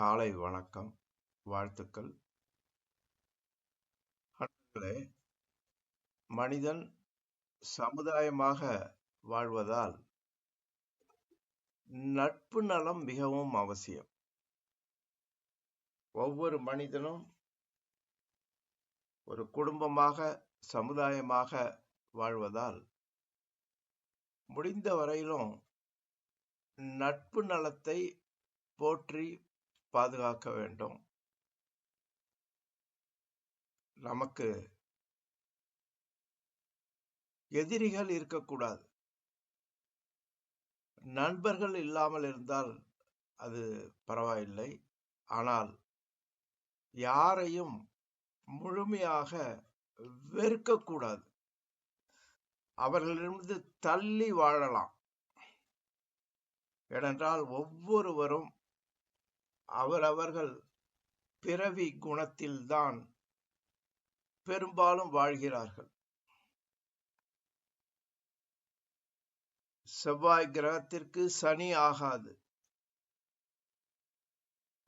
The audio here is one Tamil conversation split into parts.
காலை வணக்கம் வாழ்த்துக்கள். அன்பர்களே மனிதன் சமுதாயமாக வாழ்வதால் நட்பு நலம் மிகவும் அவசியம். ஒவ்வொரு மனிதனும் ஒரு குடும்பமாக சமுதாயமாக வாழ்வதால் முடிந்த வரையிலும் நட்பு நலத்தை போற்றி பாதுகாக்க வேண்டும். நமக்கு எதிரிகள் இருக்கக்கூடாது. நண்பர்கள் இல்லாமல் இருந்தால் அது பரவாயில்லை. ஆனால் யாரையும் முழுமையாக வெறுக்கக்கூடாது. அவர்களிடமிருந்து தள்ளி வாழலாம். ஏனென்றால் ஒவ்வொருவரும் அவரவர்கள் பிறவி குணத்தில்தான் பெரும்பாலும் வாழ்கிறார்கள். செவ்வாய் கிரகத்திற்கு சனி ஆகாது.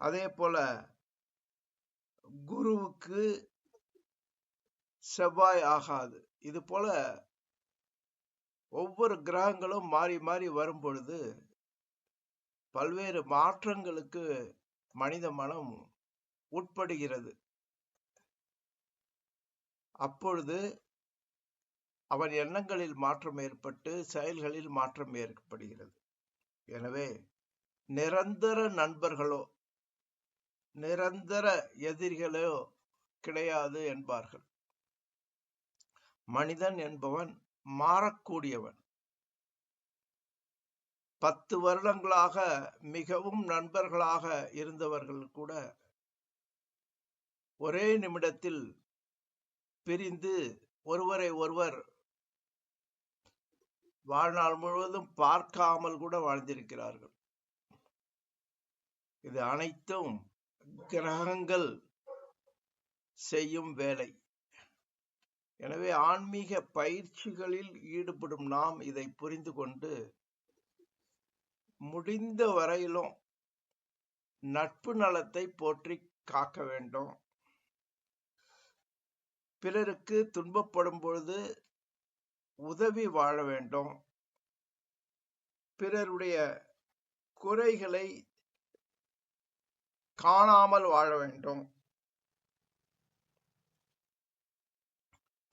அதே போல குருவுக்கு செவ்வாய் ஆகாது. இது போல ஒவ்வொரு கிரகங்களும் மாறி மாறி வரும் பொழுது பல்வேறு மாற்றங்களுக்கு மனித மனம் உட்படுகிறது. அப்பொழுது அவன் எண்ணங்களில் மாற்றம் ஏற்பட்டு செயல்களில் மாற்றம் ஏற்படுகிறது. எனவே நிரந்தர நண்பர்களோ நிரந்தர எதிரிகளோ கிடையாது என்பார்கள். மனிதன் என்பவன் மாறக்கூடியவன். பத்து வருடங்களாக மிகவும் நண்பர்களாக இருந்தவர்கள் கூட ஒரே நிமிடத்தில் பிரிந்து ஒருவரை ஒருவர் வாழ்நாள் முழுவதும் பார்க்காமல் கூட வாழ்ந்திருக்கிறார்கள். இது அனைத்தும் கிரகங்கள் செய்யும் வேலை. எனவே ஆன்மீக பயிற்சிகளில் ஈடுபடும் நாம் இதை புரிந்து கொண்டு முடிந்த வரையிலும் நட்பு நலத்தை போற்றி காக்க வேண்டும். பிறருக்கு துன்பப்படும் பொழுது உதவி வாழ வேண்டும். பிறருடைய குறைகளை காணாமல் வாழ வேண்டும்.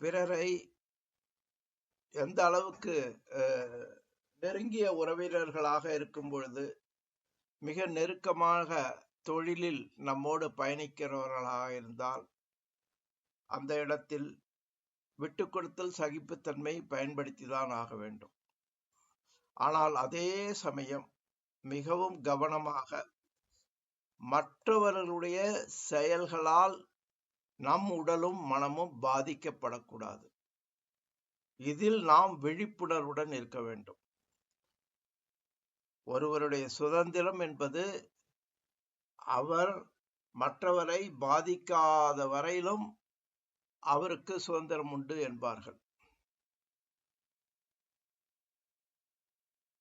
பிறரை எந்த அளவுக்கு நெருங்கிய உறவினர்களாக இருக்கும் பொழுது மிக நெருக்கமாக தொழிலில் நம்மோடு பயணிக்கிறவர்களாக இருந்தால் அந்த இடத்தில் விட்டு கொடுத்தல் சகிப்புத்தன்மை பயன்படுத்திதான் ஆக வேண்டும். ஆனால் அதே சமயம் மிகவும் கவனமாக மற்றவர்களுடைய செயல்களால் நம் உடலும் மனமும் பாதிக்கப்படக்கூடாது. இதில் நாம் விழிப்புணர்வுடன் இருக்க வேண்டும். ஒருவருடைய சுதந்திரம் என்பது அவர் மற்றவரை பாதிக்காத வரையிலும் அவருக்கு சுதந்திரம் உண்டு என்பார்கள்.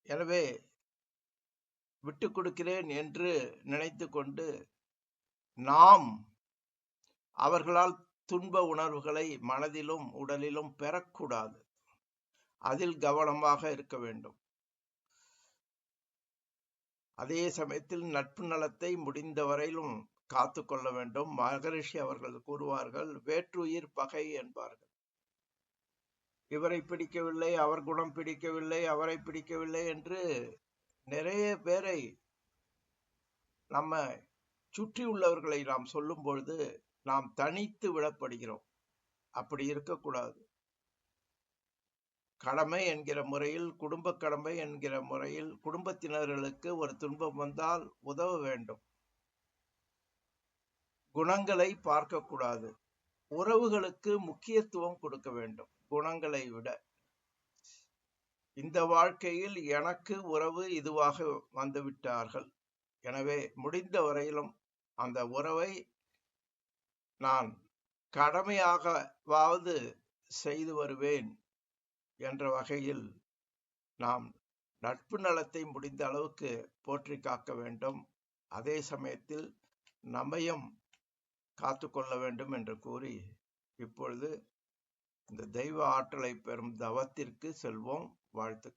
எனவே விட்டு கொடுக்கிறேன் என்று நினைத்து கொண்டு நாம் அவர்களால் துன்ப உணர்வுகளை மனதிலும் உடலிலும் பெறக்கூடாது. அதில் கவனமாக இருக்க வேண்டும். அதே சமயத்தில் நட்பு நலத்தை முடிந்த வரையிலும் காத்து கொள்ள வேண்டும். மகரிஷி அவர்கள் கூறுவார்கள் வேற்றுயிர் பகை என்பார்கள். இவரை பிடிக்கவில்லை அவர் குணம் பிடிக்கவில்லை அவரை பிடிக்கவில்லை என்று நிறைய பேரை நம்ம சுற்றி உள்ளவர்களை நாம் சொல்லும் பொழுது நாம் தனித்து விடப்படுகிறோம். அப்படி இருக்கக்கூடாது. கடமை என்கிற முறையில் குடும்ப கடமை என்கிற முறையில் குடும்பத்தினர்களுக்கு ஒரு துன்பம் வந்தால் உதவ வேண்டும். குணங்களை பார்க்கக்கூடாது. உறவுகளுக்கு முக்கியத்துவம் கொடுக்க வேண்டும் குணங்களை விட. இந்த வாழ்க்கையில் எனக்கு உறவு இதுவாக வந்துவிட்டார்கள். எனவே முடிந்த வரையிலும் அந்த உறவை நான் கடமையாகவாவது செய்து வருவேன். என்ற வகையில் நாம் நட்பு நலத்தை முடிந்த அளவுக்கு போற்றி காக்க வேண்டும். அதே சமயத்தில் நம்மையும் காத்துக்கொள்ள வேண்டும் என்று கூறி இப்பொழுது இந்த தெய்வ ஆற்றலை பெறும் தவத்திற்கு செல்வோம். வாழ்த்துக்கள்.